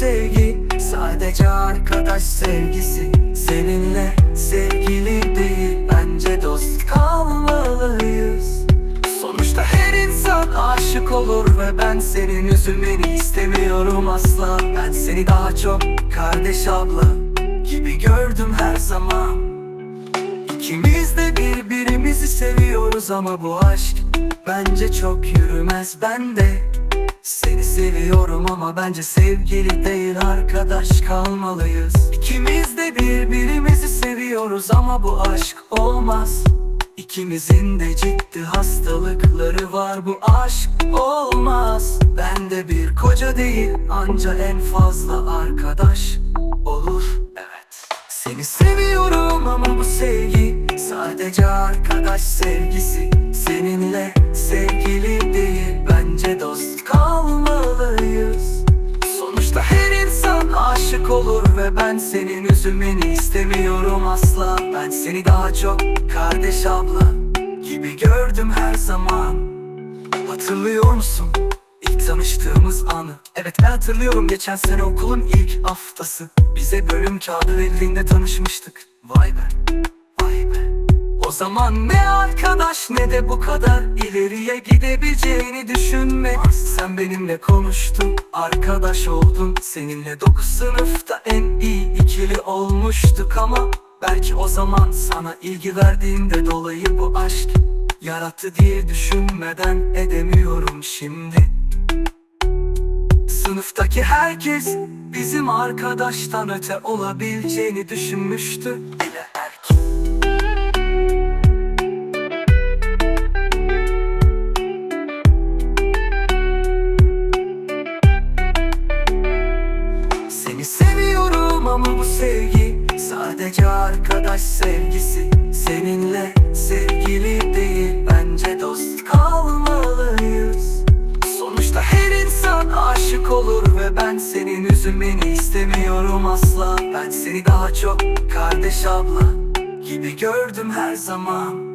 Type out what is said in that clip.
sevgi Sadece arkadaş sevgisi. Seninle sevgili değil Bence dost kalmalıyız. Sonuçta her insan aşık olur Ve ben senin üzülmeni istemiyorum asla. Ben seni daha çok kardeş abla Gibi gördüm her zaman. İkimiz de birbirimizi seviyoruz ama bu aşk Bence çok yürümez. Ben de Seni seviyorum ama bence sevgili değil arkadaş kalmalıyız. İkimiz de birbirimizi seviyoruz ama bu aşk olmaz. İkimizin de ciddi hastalıkları var bu aşk olmaz. Ben de bir koca değil anca en fazla arkadaş olur. Evet. Seni seviyorum ama bu sevgi sadece arkadaş sevgisi senin üzülmeni istemiyorum asla. Ben seni daha çok kardeş abla gibi gördüm her zaman. Hatırlıyor musun? İlk tanıştığımız anı? Evet ben hatırlıyorum. Geçen sene okulun ilk haftası. Bize bölüm kağıdı verildiğinde tanışmıştık. Vay be, zaman ne arkadaş ne de bu kadar ileriye gidebileceğini düşünme. Sen benimle konuştun, arkadaş oldun. Seninle dokuz sınıfta en iyi ikili olmuştuk ama Belki o zaman sana ilgi verdiğimde dolayı bu aşk Yarattı diye düşünmeden edemiyorum şimdi. Sınıftaki herkes bizim arkadaştan öte olabileceğini düşünmüştü. Bile ama bu sevgi Sadece arkadaş sevgisi. Seninle sevgili değil Bence dost kalmalıyız. Sonuçta her insan aşık olur Ve ben senin üzülmeni istemiyorum asla. Ben seni daha çok kardeş abla Gibi gördüm her zaman